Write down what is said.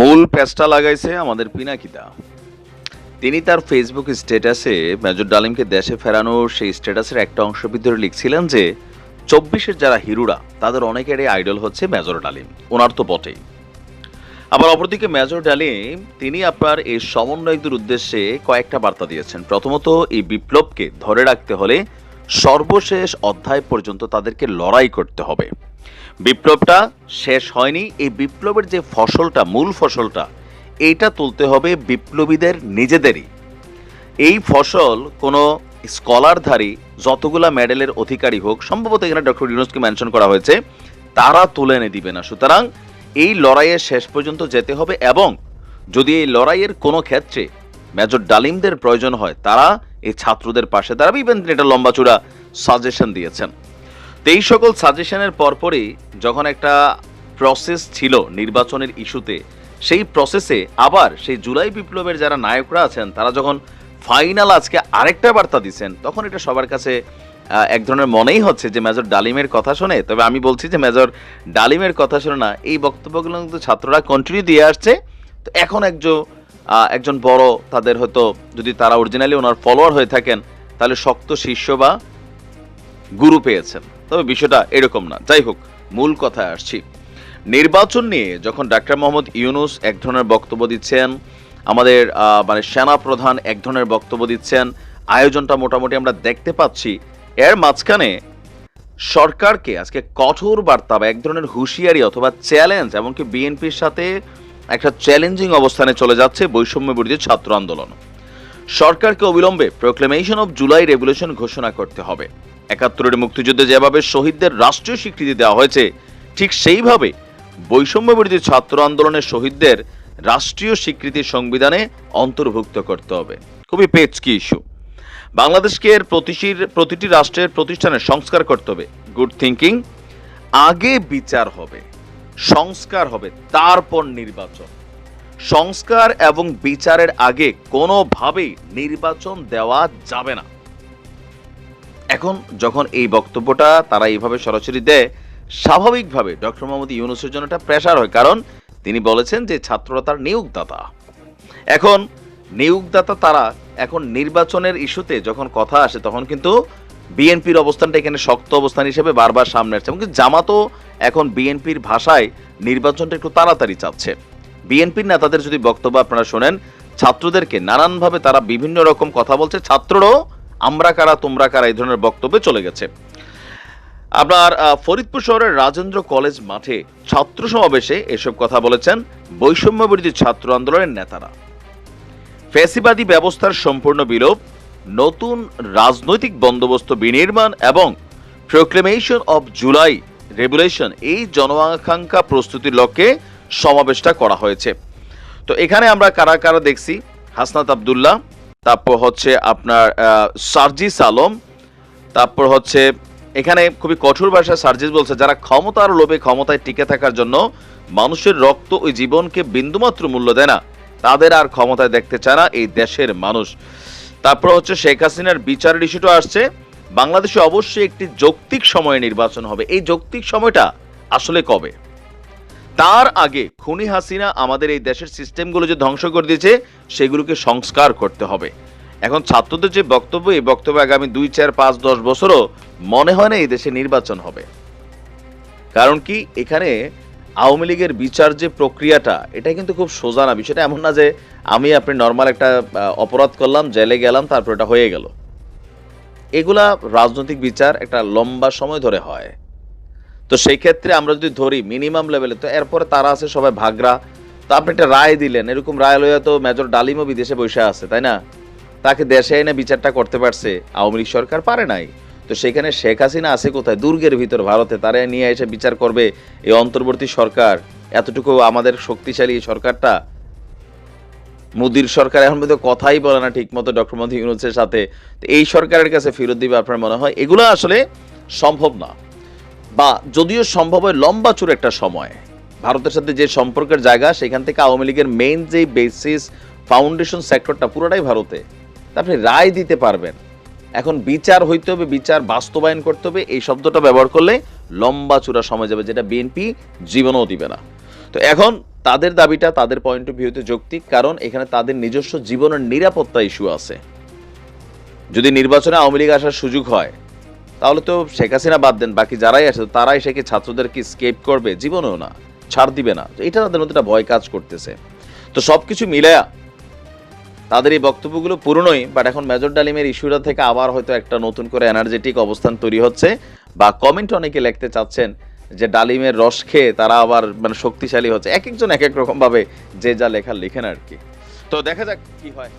মূল প্যাচটা লাগাইছে আমাদের পিনাকিদা তিনি তার ফেসবুক স্ট্যাটাসে মেজর ডালিমকে দেশে ফেরানোর সেই স্ট্যাটাসের একটা অংশ ভিতরে লিখছিলেন যে, চব্বিশের যারা হিরোরা, তাদের অনেকেরই আইডল হচ্ছে মেজর ডালিম। ওনার তো বটেই। আবার অপরদিকে মেজর ডালিম, তিনি আপনার এই সমন্বয়কদের উদ্দেশ্যে কয়েকটা বার্তা দিয়েছেন। প্রথমত, এই বিপ্লবকে ধরে রাখতে হলে সর্বশেষ অধ্যায় পর্যন্ত তাদেরকে লড়াই করতে হবে। বিপ্লবটা শেষ হয়নি। এই বিপ্লবের যে ফসলটা, মূল ফসলটা, এইটা তুলতে হবে বিপ্লবীদের নিজেদেরই। এই ফসল কোনো স্কলারধারী, যতগুলা মেডেলের অধিকারী হোক, সম্ভবত এখানে ডক্টর ইউনুসকে মেনশন করা হয়েছে, তারা তুলে এনে দিবে না। সুতরাং এই লড়াইয়ের শেষ পর্যন্ত যেতে হবে এবং যদি এই লড়াইয়ের কোনো ক্ষেত্রে মেজর ডালিমদের প্রয়োজন হয়, তারা এই ছাত্রদের পাশে দাঁড়াবে ইভেন তিনি এটা লম্বাচূড়া সাজেশন দিয়েছেন। তো এই সকল সাজেশনের পরপরই যখন একটা প্রসেস ছিল নির্বাচনের ইস্যুতে, সেই প্রসেসে আবার সেই জুলাই বিপ্লবের যারা নায়করা আছেন, তারা যখন ফাইনাল আজকে আরেকটা বার্তা দিচ্ছেন, তখন এটা সবার কাছে এক ধরনের মনেই হচ্ছে যে মেজর ডালিমের কথা শুনে, তবে আমি বলছি যে মেজর ডালিমের কথা শুনে না, এই বক্তব্যগুলো কিন্তু ছাত্ররা কন্টিনিউ দিয়ে আসছে। তো এখন একজন একজন বড় তাদের হয়তো যদি তারা অরিজিনালি ওনার ফলোয়ার হয়ে থাকেন, তাহলে শক্ত শিষ্য বা গুরু পেয়েছেন। তবে বিষয়টা এরকম না। যাই হোক, মূল কথায় আসছি। নির্বাচন নিয়ে যখন ডাক্তার মোহাম্মদ ইউনুস এক ধরনের বক্তব্য দিচ্ছেন, আমাদের মানে সেনা প্রধান এক ধরনের বক্তব্য দিচ্ছেন, আয়োজনটা মোটামুটি আমরা দেখতে পাচ্ছি, এর মাঝখানে সরকারকে আজকে কঠোর বার্তা বা এক ধরনের হুঁশিয়ারি অথবা চ্যালেঞ্জ এমনকি বিএনপির সাথে একটা চ্যালেঞ্জিং অবস্থানে চলে যাচ্ছে বৈষম্য বিরোধী ছাত্র আন্দোলন। সরকারকে অবিলম্বে প্রোক্লেমেশন অব জুলাই রেভলিউশন ঘোষণা করতে হবে। একাত্তরের মুক্তিযুদ্ধে যেভাবে শহীদদের রাষ্ট্রীয় স্বীকৃতি দেওয়া হয়েছে, ঠিক সেইভাবে বৈষম্য বিরোধী ছাত্র আন্দোলনের শহীদদের রাষ্ট্রীয় স্বীকৃতি সংবিধানে অন্তর্ভুক্ত করতে হবে। খুবই পেচকি ইস্যু বাংলাদেশকে এর প্রতিটির, প্রতিটি রাষ্ট্রের প্রতিষ্ঠানের সংস্কার করতে হবে। গুড থিঙ্কিং আগে বিচার হবে। সংস্কার হবে, তারপর নির্বাচন। সংস্কার এবং বিচারের আগে কোনোভাবেই নির্বাচন দেওয়া যাবে না। এখন যখন এই বক্তব্যটা তারা এইভাবে সরাসরি দেয়, স্বাভাবিকভাবে ডক্টর মোহাম্মদ ইউনুসের জন্য একটা প্রেশার হয়, কারণ তিনি বলেছেন যে ছাত্ররা তার নিয়োগদাতা। এখন নিয়োগদাতা তারা এখন নির্বাচনের ইস্যুতে যখন কথা আসে, তখন কিন্তু বিএনপির অবস্থানটা এখানে শক্ত অবস্থান হিসেবে বারবার সামনে আসছে। এমনকি জামাতও এখন বিএনপির ভাষায় নির্বাচনটা একটু তাড়াতাড়ি চাচ্ছে বিএনপির নেতাদের যদি বক্তব্য আপনারা শোনেন, ছাত্রদেরকে নানানভাবে তারা বিভিন্ন রকম কথা বলছে, ছাত্ররাও আমরা কারা, তোমরা কারা, এই ধরনের বক্তব্যে চলে গেছে। আপনার ফরিদপুর শহরের রাজেন্দ্র কলেজ মাঠে ছাত্র সমাবেশে এসব কথা বলেছেন বৈষম্য বিরোধী ছাত্র আন্দোলনের নেতারা। ফ্যাসিবাদী ব্যবস্থার সম্পূর্ণ বিলোপ, নতুন রাজনৈতিক বন্দোবস্ত বিনির্মাণ এবং প্রোক্লেমেশন অব জুলাই রেগুলেশন, এই জনআকাঙ্ক্ষা প্রস্তুতির লক্ষ্যে সমাবেশটা করা হয়েছে। তো এখানে আমরা কারা কারা দেখছি? হাসনাত আবদুল্লাহ, তারপর হচ্ছে আপনার সার্জিস আলম, তারপর হচ্ছে, এখানে খুবই কঠোর ভাষায় সার্জিস বলছে, যারা ক্ষমতার লোভে ক্ষমতায় টিকে থাকার জন্য মানুষের রক্ত ওই জীবনকে বিন্দুমাত্র মূল্য দেয় না, তাদের আর ক্ষমতায় দেখতে চায় না এই দেশের মানুষ। তারপর হচ্ছে শেখ হাসিনার বিচারের ইস্যুটা আসছে। বাংলাদেশে অবশ্যই একটি যৌক্তিক সময়ে নির্বাচন হবে। এই যৌক্তিক সময়টা আসলে কবে? তার আগে খুনি হাসিনা আমাদের এই দেশের সিস্টেমগুলো যে ধ্বংস করে দিয়েছে, সেগুলোকে সংস্কার করতে হবে। এখন ছাত্রদের যে বক্তব্য, এই বক্তব্য আগামী দুই, চার, পাঁচ, দশ বছরও মনে হয় না এই দেশে নির্বাচন হবে। কারণ কি? এখানে আওয়ামী লীগের বিচার যে প্রক্রিয়াটা এটা কিন্তু খুব সোজা না। বিষয়টা এমন না যে আমি আপনি নর্মাল একটা অপরাধ করলাম, জেলে গেলাম, তারপর এটা হয়ে গেল। এগুলা রাজনৈতিক বিচার একটা লম্বা সময় ধরে হয়। তো সেই ক্ষেত্রে আমরা যদি ধরি মিনিমাম লেভেলে, তো এরপরে তারা আছে সবাই ভাগরা। তো আপনি একটা রায় দিলেন, এরকম রায় লইয়া তো মেজর ডালিমও বিদেশে বসে আছে, তাই না? তাকে দেশে এনে বিচারটা করতে পারছে, আওয়ামী লীগ সরকার পারে নাই। তো সেখানে শেখ হাসিনা আছে কোথায়? দুর্গের ভিতর ভারতে, তারা নিয়ে এসে বিচার করবে এই অন্তর্বর্তী সরকার। এতটুকু আমাদের শক্তিশালী সরকারটা মোদির সরকার এখন পর্যন্ত কথাই বলে না ঠিক মতো ডক্টর মোদী ইউনুসের সাথে। তো এই সরকারের কাছে ফেরত দিবে আপনার মনে হয়? এগুলো আসলে সম্ভব না। বা যদিও সম্ভব হয় লম্বা চুর একটা সময়, ভারতের সাথে যে সম্পর্কের জায়গা, সেখান থেকে আওয়ামী লীগের মেইন যে বেসিস ফাউন্ডেশন সেক্টরটা পুরোটাই ভারতে আপনি রায় দিতে পারবেন। এখন বিচার হইতে হবে, বিচার বাস্তবায়ন করতে হবে, এই শব্দটা ব্যবহার করলে লম্বা চূড়া সময় যাবে, যেটা বিএনপি জীবনও দিবে না। তো এখন তাদের দাবিটা, তাদের পয়েন্ট অফ ভিউতে যৌক্তিক, কারণ এখানে তাদের নিজস্ব জীবনের নিরাপত্তা ইস্যু আছে। যদি নির্বাচনে আওয়ামী লীগ আসার সুযোগ হয়, তাহলে তো শেখ হাসিনা বাদ দেন, বাকি যারাই আছে, তারাই সে কি ছাত্রদেরকে স্কেপ করবে? জীবনেও না, ছাড় দিবে না। এটা তাদের মধ্যে একটা ভয় কাজ করতেছে। তো সবকিছু মিলায়া তাদের এই বক্তব্যগুলো পুরনোই বাট এখন মেজর ডালিমের ইস্যুটা থেকে আবার হয়তো একটা নতুন করে এনার্জেটিক অবস্থান তৈরি হচ্ছে, বা কমেন্ট অনেকে লিখতে চাচ্ছেন যে ডালিমের রস খেয়ে তারা আবার মানে শক্তিশালী হচ্ছে। এক একজন এক এক রকম ভাবে যে যা লেখা লিখেন আর কি। তো দেখা যাক কি হয়।